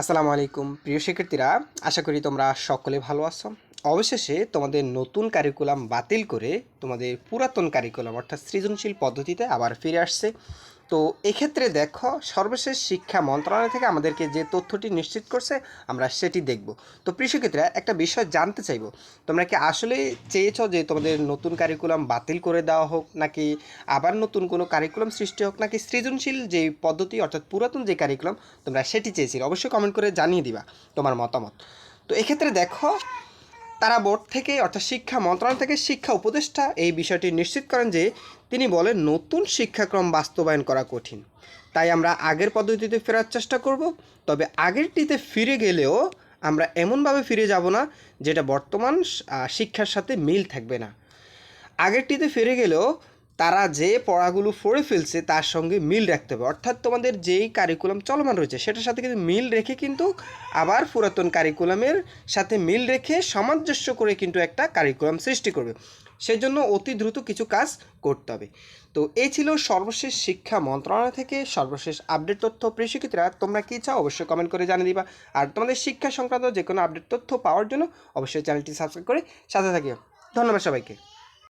আসসালামু আলাইকুম। প্রিয় শিক্ষার্থীরা, আশা করি তোমরা সকলে ভালো আছো। অবশেষে তোমাদের নতুন কারিকুলাম বাতিল করে তোমাদের পুরাতন কারিকুলাম অর্থাৎ সৃজনশীল পদ্ধতিতে আবার ফিরে আসছে। তো এক্ষেত্রে দেখো, সর্বশেষ শিক্ষা মন্ত্রণালয় থেকে আমাদেরকে যে তথ্যটি নিশ্চিত করছে, আমরা সেটি দেখব। তো শিক্ষার্থীরা একটা বিষয় জানতে চাইব, তোমরা কি আসলে চেয়েছো যে তোমাদের নতুন কারিকুলাম বাতিল করে দেওয়া হোক, নাকি আবার নতুন কোনো কারিকুলাম সৃষ্টি হোক, নাকি সৃজনশীল যে পদ্ধতি, অর্থাৎ পুরাতন যে কারিকুলাম তোমরা সেটি চেয়েছিলে? অবশ্যই কমেন্ট করে জানিয়ে দিবা তোমার মতামত। তো এক্ষেত্রে দেখো তারা বোর্ড থেকে, অর্থাৎ শিক্ষা মন্ত্রণালয় থেকে শিক্ষা উপদেষ্টা এই বিষয়টি নিশ্চিত করেন যে তিনি বলেন নতুন শিক্ষাক্রম বাস্তবায়ন করা কঠিন। তাই আমরা আগের পদ্ধতিতে ফেরার চেষ্টা করব, তবে আগেরটিতে ফিরে গেলেও আমরা এমনভাবে ফিরে যাব না যেটা বর্তমান শিক্ষার সাথে মিল থাকবে না। আগেরটিতে ফিরে গেলেও তারা যে পড়াগুলো পড়ে ফেলছে তার সঙ্গে মিল রাখতে হবে। অর্থাৎ তোমাদের যেই কারিকুলাম চলমান রয়েছে, সেটার সাথে কিন্তু মিল রেখে কিন্তু আবার পুরাতন কারিকুলামের সাথে মিল রেখে সামঞ্জস্য করে কিন্তু একটা কারিকুলাম সৃষ্টি করবে। সেজন্য অতি দ্রুত কিছু কাজ করতে হবে। তো এই ছিল সর্বশেষ শিক্ষা মন্ত্রণালয় থেকে সর্বশেষ আপডেট তথ্য। প্রিয় শিক্ষিতরা তোমরা কী চাও অবশ্যই কমেন্ট করে জানিয়ে দিবা। আর তোমাদের শিক্ষা সংক্রান্ত যে কোনো আপডেট তথ্য পাওয়ার জন্য অবশ্যই চ্যানেলটি সাবস্ক্রাইব করে সাথে থাকিও। ধন্যবাদ সবাইকে।